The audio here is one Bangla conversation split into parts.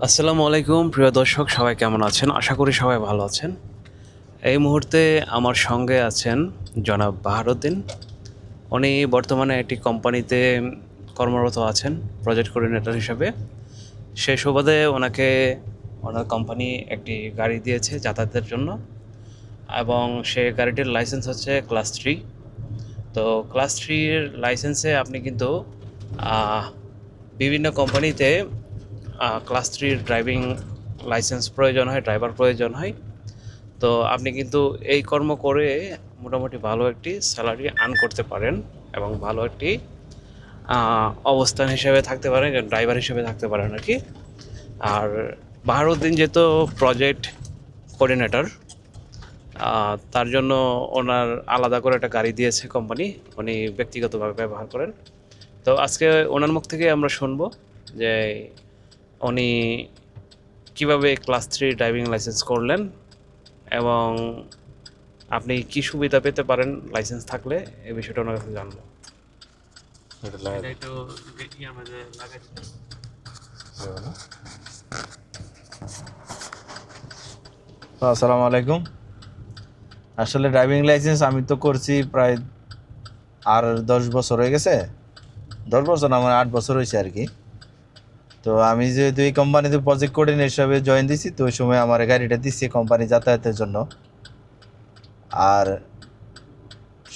আসসালামু আলাইকুম, প্রিয় দর্শক, সবাই কেমন আছেন? আশা করি সবাই ভালো আছেন। এই মুহূর্তে আমার সঙ্গে আছেন জনাব বাহারুদ্দিন। উনি বর্তমানে একটি কোম্পানিতে কর্মরত আছেন, প্রজেক্ট কোঅর্ডিনেটর হিসেবে। সেই সুবাদে ওনাকে ওনার কোম্পানি একটি গাড়ি দিয়েছে যাতায়াতের জন্য এবং সেই গাড়িটির লাইসেন্স হচ্ছে ক্লাস থ্রি। তো ক্লাস থ্রির লাইসেন্সে আপনি কিন্তু বিভিন্ন কোম্পানিতে ক্লাস থ্রির ড্রাইভিং লাইসেন্স প্রয়োজন হয় ড্রাইভার প্রয়োজন হয়। তো আপনি কিন্তু এই কর্ম করে মোটামুটি ভালো একটি স্যালারি আর্ন করতে পারেন এবং ভালো একটি অবস্থান হিসেবে থাকতে পারেন ড্রাইভার হিসেবে থাকতে পারেন আর কি। আর বাহারুদ্দিন যেহেতু প্রজেক্ট কোঅর্ডিনেটর তার জন্য ওনার আলাদা করে একটা গাড়ি দিয়েছে কোম্পানি উনি ব্যক্তিগতভাবে ব্যবহার করেন। তো আজকে ওনার মুখ থেকে আমরা শুনব যে উনি কীভাবে ক্লাস থ্রি ড্রাইভিং লাইসেন্স করলেন এবং আপনি কি সুবিধা পেতে পারেন লাইসেন্স থাকলে এই বিষয়টা ওনার কাছে জানব। আসসালামু আলাইকুম। আসলে ড্রাইভিং লাইসেন্স আমি তো করছি প্রায় আর দশ বছর হয়ে গেছে। দশ বছর না আমার আট বছর হয়েছে আর কি। তো আমি যেহেতু এই কোম্পানিতে প্রজেক্ট কোঅর্ডিনেটর হিসাবে জয়েন দিছি, তো ওই সময় আমার গাড়িটা দিচ্ছি কোম্পানি যাতায়াতের জন্য। আর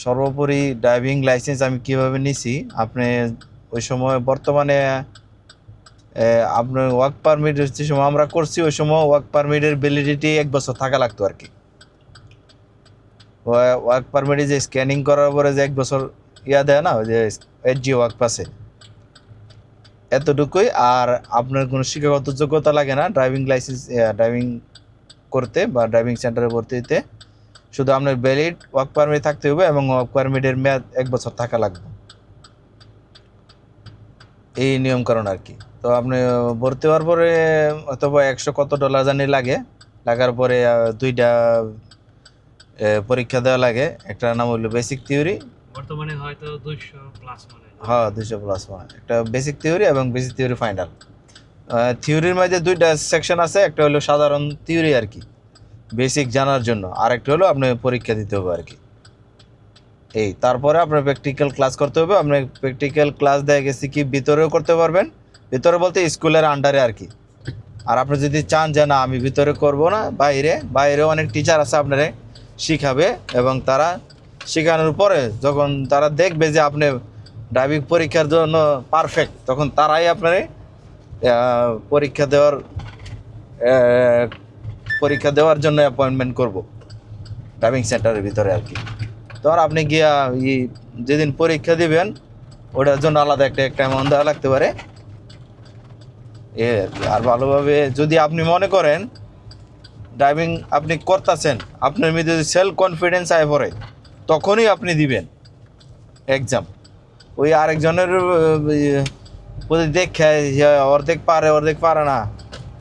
সর্বোপরি ড্রাইভিং লাইসেন্স আমি কীভাবে নিছি, আপনি ওই সময় বর্তমানে আপনার ওয়ার্ক পারমিট যে সময় আমরা করছি, ওই সময় ওয়ার্ক পারমিটের ভ্যালিডিটি এক বছর থাকা লাগতো আর কি। ওয়ার্ক পারমিটে যে স্ক্যানিং করার পরে যে এক বছর ইয়া দেয় না, ওই যে এইচ জি ওয়ার্ক পাসে এতটুকুই। আর আপনার কোনো শিক্ষাগত যোগ্যতা লাগে না ড্রাইভিং লাইসেন্স ড্রাইভিং করতে বা ড্রাইভিং সেন্টারে ভর্তি হতে শুধু আপনার ভ্যালিড ওয়ার্ক পারমিট থাকতে হবে এবং ওয়ার্ক পারমিটের মেয়াদ এক বছর থাকা লাগবে। এই নিয়মকানুন আর কি। তো আপনি ভর্তি হওয়ার পরে অথবা একশো কত ডলার জানি লাগে। লাগার পরে দুইটা পরীক্ষা দেওয়া লাগে। একটা নাম হলো বেসিক থিওরি বর্তমানে হয়তো দুইশো প্লাস মানে। হ্যাঁ দুইশো প্লাস ওয়ান একটা বেসিক থিওরি এবং বেসিক থিওরি ফাইনাল থিওরির মধ্যে দুইটা সেকশন আছে, একটা হলো সাধারণ থিওরি আর কি। বেসিক জানার জন্য। আর একটা হলো আপনি পরীক্ষা দিতে হবে আর কি। এই, তারপরে আপনার প্র্যাকটিক্যাল ক্লাস করতে হবে। আপনি প্র্যাকটিক্যাল ক্লাস দেয়া গেছে কি, ভিতরেও করতে পারবেন। ভিতরে বলতে স্কুলের আন্ডারে আর কি। আর আপনি যদি চান যে, না, আমি ভিতরে করব না, বাইরে। বাইরে অনেক টিচার আছে আপনারে শিখাবে এবং তারা শেখানোর পরে যখন তারা দেখবে যে আপনি ড্রাইভিং পরীক্ষার জন্য পারফেক্ট তখন তারাই আপনার পরীক্ষা দেওয়ার পরীক্ষা দেওয়ার জন্য অ্যাপয়েন্টমেন্ট করব ড্রাইভিং সেন্টারের ভিতরে আর কি। তখন আপনি গিয়া ই যেদিন পরীক্ষা দিবেন, ওটার জন্য আলাদা একটা একটা অ্যামাউন্ট দেওয়া লাগতে পারে। এ আর ভালোভাবে যদি আপনি মনে করেন ড্রাইভিং আপনি করতেছেন, আপনার মধ্যে যদি সেলফ কনফিডেন্স আয় পড়ে তখনই আপনি দিবেন। এক্সাম ওই আরেকজনের দেখে ইয়ে, অর্ধেক পারে অর্ধেক পারে না।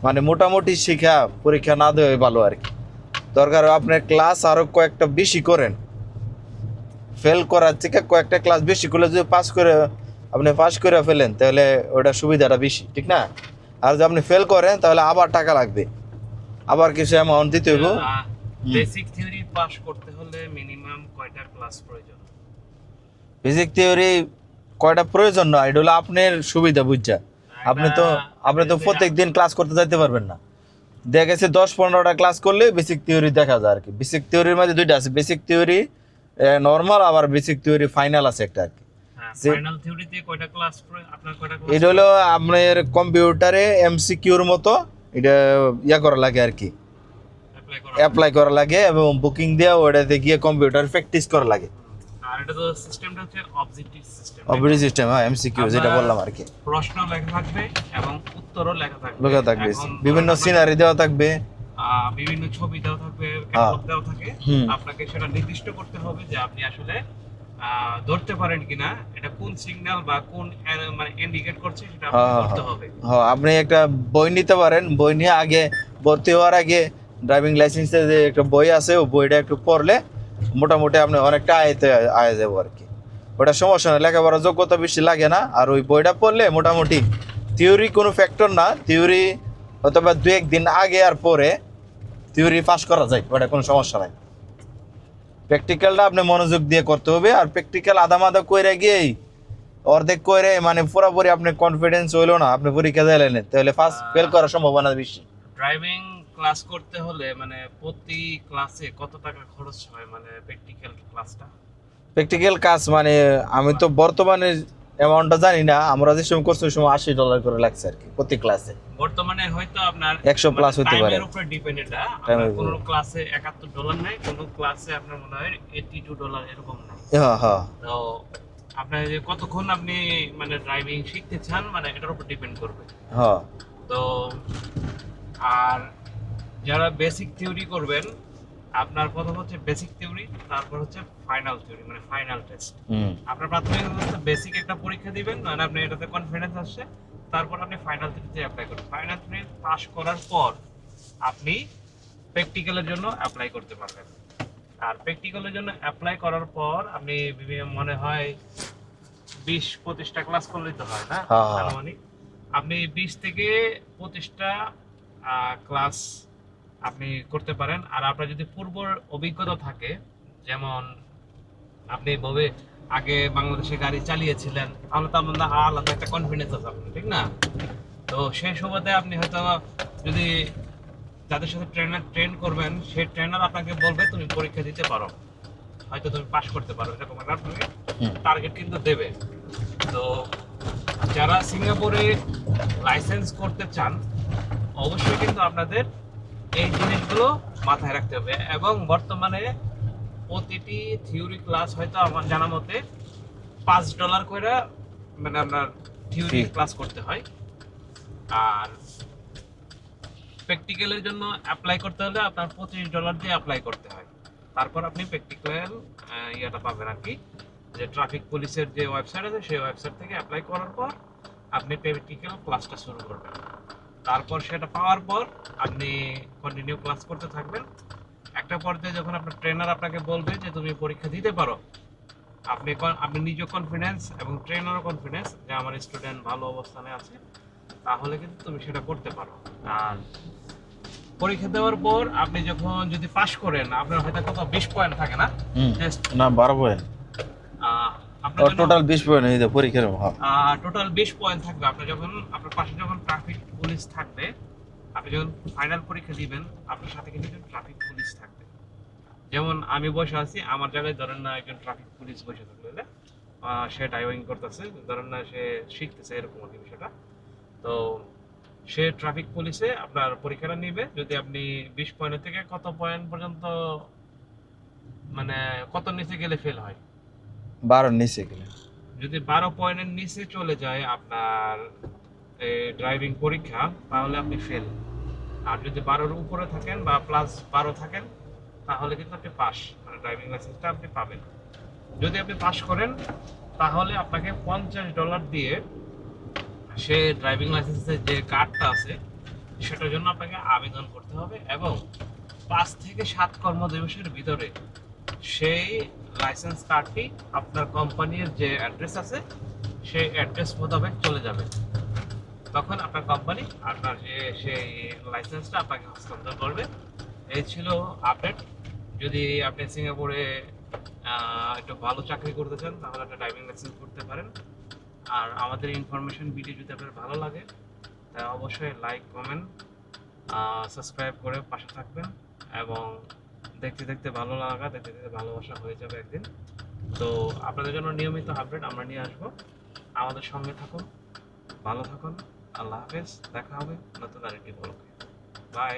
মানে মোটামুটি শিখা পরীক্ষা না দেওয়াই ভালো আর কি। দরকার আপনার ক্লাস আরও কয়েকটা বেশি করেন। ফেল করার থেকে কয়েকটা ক্লাস বেশি করলে যদি পাস করে আপনি পাস করে ফেলেন তাহলে ওটা সুবিধাটা বেশি ঠিক না? আর যদি আপনি ফেল করেন তাহলে আবার টাকা লাগবে। আবার কিছু অ্যামাউন্ট দিতে হইব। বেসিক থিওরি পাস করতে হলে মিনিমাম কয়টা ক্লাস প্রয়োজন? বেসিক থিওরি কয়টা প্রয়োজন নয় এটা হলো আপনার সুবিধা বুঝছা আপনি তো আপনি তো প্রত্যেক দিন ক্লাস করতে যাইতে পারবেন না। দেখা গেছে দশ পনেরোটা ক্লাস করলে বেসিক থিওরি দেখা যায় আর কি বেসিক থিওরির মধ্যে দুইটা আছে। বেসিক থিওরি নর্মাল আবার বেসিক থিওরি ফাইনাল আছে একটা আর কি যে- ফাইনাল থিওরিতে কয়টা ক্লাস আপনার এটা হলো আপনার কম্পিউটারে এমসিকিউর মতো এটা ইয়া করা লাগে আর কি অ্যাপ্লাই করা লাগে। এবং বুকিং দেওয়া ওটাতে গিয়ে কম্পিউটার প্র্যাকটিস করা লাগে। আর এটা তো সিস্টেমটা হচ্ছে অবজেক্টিভ সিস্টেম অপারেটিং সিস্টেম হ্যাঁ এমসিকিউ যেটা বললাম আর কি। প্রশ্ন লেখা থাকবে এবং উত্তরও লেখা থাকবে। লোকা থাকবে। বিভিন্ন সিনারি দেওয়া থাকবে। বিভিন্ন ছবি দেওয়া থাকবে ক্যাটালগ দেওয়া থাকে। আপনাকে সেটা নির্দিষ্ট করতে হবে যে আপনি আসলে ধরতে পারেন কিনা। এটা কোন সিগন্যাল বা কোন মানে ইন্ডিকেট করছে সেটা আপনাকে ধরতে। হবে। হ্যাঁ আপনি একটা বই নিতে পারেন। বই নিয়ে আগে ভর্তি হওয়ার আগে ড্রাইভিং লাইসেন্সের যে একটা বই আছে, ও বইটা একটু পড়লে মোটামুটি আপনি অনেকটা আয়তে, আয় যাব আর কি। ওটা সমস্যা না, লেখাপড়ার যোগ্যতা বেশি লাগে না, আর ওই বইটা পড়লে মোটামুটি থিওরি কোনো ফ্যাক্টর না থিওরি অথবা দু একদিন আগে আর পরে থিওরি পাস করা যায়, ওটা কোনো সমস্যা নাই। প্র্যাকটিক্যালটা আপনি মনোযোগ দিয়ে করতে হবে, আর প্র্যাকটিক্যাল আধা মাধা কইরে গিয়েই, অর্ধেক কইরে মানে পুরোপুরি আপনি কনফিডেন্স হইল না, আপনি পরীক্ষা দিলেন তাহলে ফার্স্ট ফেল করার সম্ভাবনা বেশি। ড্রাইভিং ক্লাস করতে হলে মানে প্রতি ক্লাসে কত টাকা খরচ হয় মানে প্র্যাকটিক্যাল ক্লাসটা প্র্যাকটিক্যাল কাজ মানে আমি তো বর্তমানে অ্যামাউন্টটা জানি না আমরা যে সময় করছি ওই সময় আশি ডলার করে লাগছে আর কি প্রতি ক্লাসে বর্তমানে হয়তো আপনার 100 plus হতে পারে। উপরে ডিপেন্ড এটা কোন ক্লাসে 71 ডলার নেয় কোন ক্লাসে আপনার মনে হয় 82 ডলার এরকম নেয় হ্যাঁ হ্যাঁ। তো আপনার যে কতক্ষণ আপনি মানে ড্রাইভিং শিখতে চান মানে এটার উপর ডিপেন্ড করবে। হ্যাঁ। তো আর যারা বেসিক থিওরি করবেন আপনার প্রথম হচ্ছে বেসিক থিওরি তারপর হচ্ছে ফাইনাল থিওরি মানে ফাইনাল টেস্ট আপনার প্রাথমিক অবস্থা বেসিক একটা পরীক্ষা দিবেন মানে আপনি এটাতে কনফিডেন্স আসছে তারপর আপনি ফাইনাল থিওরিতে অ্যাপ্লাই করবেন। ফাইনাল থিওরি পাস করার পর আপনি প্র্যাকটিক্যালের জন্য অ্যাপ্লাই করতে পারবেন। আর প্র্যাকটিক্যালের জন্য অ্যাপ্লাই করার পর আপনি মনে হয় বিশ পঁচিশটা ক্লাস করলেই তো হয় না? হ্যাঁ, হ্যাঁ। আনুমানিক। আপনি বিশ থেকে পঁচিশটা ক্লাস আপনি করতে পারেন। আর আপনার যদি পূর্ব অভিজ্ঞতা থাকে যেমন আপনি ভাবে আগে বাংলাদেশে গাড়ি চালিয়েছিলেন তাহলে তো আপনার আলাদা একটা কনফিডেন্স আছে আপনার ঠিক না? তো সেই সুবাদে আপনি হয়তো যদি যাদের সাথে ট্রেনার ট্রেন করবেন সেই ট্রেনার আপনাকে বলবে তুমি পরীক্ষা দিতে পারো। হয়তো তুমি পাশ করতে পারো এরকম একটা আপনাকে টার্গেট কিন্তু দেবে। তো যারা সিঙ্গাপুরে লাইসেন্স করতে চান অবশ্যই কিন্তু আপনাদের এই জিনিসগুলো মাথায় রাখতে হবে। এবং বর্তমানে প্রতিটি থিওরি ক্লাস হয়তো আমার জানা মতে পাঁচ ডলার করে মানে আপনার থিওরি ক্লাস করতে হয়। আর প্র্যাকটিক্যালের জন্য অ্যাপ্লাই করতে হলে আপনার পঁচিশ ডলার দিয়ে অ্যাপ্লাই করতে হয়। তারপর আপনি প্র্যাকটিক্যাল ইয়েটা পাবেন আর কি যে ট্রাফিক পুলিশের যে ওয়েবসাইট আছে সেই ওয়েবসাইট থেকে অ্যাপ্লাই করার পর আপনি প্র্যাকটিক্যাল ক্লাসটা শুরু করবেন। তারপর সেটা পাওয়ার পর আপনি কন্টিনিউ ক্লাস করতে থাকবেন। একটা পর্যায়ে যখন আপনার ট্রেনার আপনাকে বলবে যে তুমি পরীক্ষা দিতে পারো। আপনি আপনি নিজেও কনফিডেন্স এবং ট্রেনারও কনফিডেন্স যে আমার স্টুডেন্ট ভালো অবস্থানে আছে। তাহলে কিন্তু তুমি সেটা করতে পারো। আর পরীক্ষা দেওয়ার পর আপনি যখন যদি পাস করেন আপনার হয়তো কত বিশ পয়েন্ট থাকে না? না বারো পয়েন্ট আপনার টোটাল বিশ পয়েন্ট এই পরীক্ষার টোটাল বিশ পয়েন্ট থাকবে। আপনার যখন আপনার পাশে যখন ট্রাফিক পুলিশ থাকবে আপনি যখন ফাইনাল পরীক্ষা দিবেন আপনার সাথে কিন্তু ট্রাফিক পুলিশ থাকবে। যেমন আমি বসে আছি আমার জায়গায় ধরেন না একজন ট্রাফিক পুলিশ বসে থাকলে সে ড্রাইভিং করতেছে ধরেন না সে শিখতেছে এরকম আর বিষয়টা। তো সে ট্রাফিক পুলিশে আপনার পরীক্ষাটা নিবে যদি আপনি বিশ পয়েন্ট থেকে কত পয়েন্ট পর্যন্ত মানে কত নিচে গেলে ফেল হয়? বারো নিচে গেলে। যদি বারো পয়েন্টের নিচে চলে যায় আপনার ড্রাইভিং পরীক্ষা, তাহলে আপনি ফেল আর যদি বারোর উপরে থাকেন বা প্লাস বারো থাকেন, তাহলে কিন্তু আপনি পাস মানে ড্রাইভিং লাইসেন্সটা আপনি পাবেন। যদি আপনি পাস করেন, তাহলে আপনাকে পঞ্চাশ ডলার দিয়ে সে ড্রাইভিং লাইসেন্সের যে কার্ডটা আছে, সেটার জন্য আপনাকে আবেদন করতে হবে এবং পাঁচ থেকে সাত কর্মদিবসের ভিতরে সেই লাইসেন্স কার্ডটি আপনার কোম্পানির যে অ্যাড্রেস আছে, সেই অ্যাড্রেস মোতাবেক চলে যাবে। তখন আপনার কোম্পানি আপনার যে, সেই লাইসেন্সটা আপনাকে হস্তান্তর করবে। এই ছিল আপডেট যদি আপনি সিঙ্গাপুরে একটু ভালো চাকরি করতে চান, তাহলে একটা ড্রাইভিং লাইসেন্স করতে পারেন। আর আমাদের ইনফরমেশন ভিডিও যদি আপনার ভালো লাগে, তা অবশ্যই লাইক কমেন্ট সাবস্ক্রাইব করে পাশে থাকবেন। এবং দেখতে দেখতে ভালো লাগা, দেখতে দেখতে ভালোবাসা হয়ে যাবে একদিন। তো আপনাদের জন্য নিয়মিত আপডেট আমরা নিয়ে আসব। আমাদের সঙ্গে থাকুন, ভালো থাকুন। আল্লাহ হাফেজ দেখা হবে নতুন আরেকটি ব্লগে বাই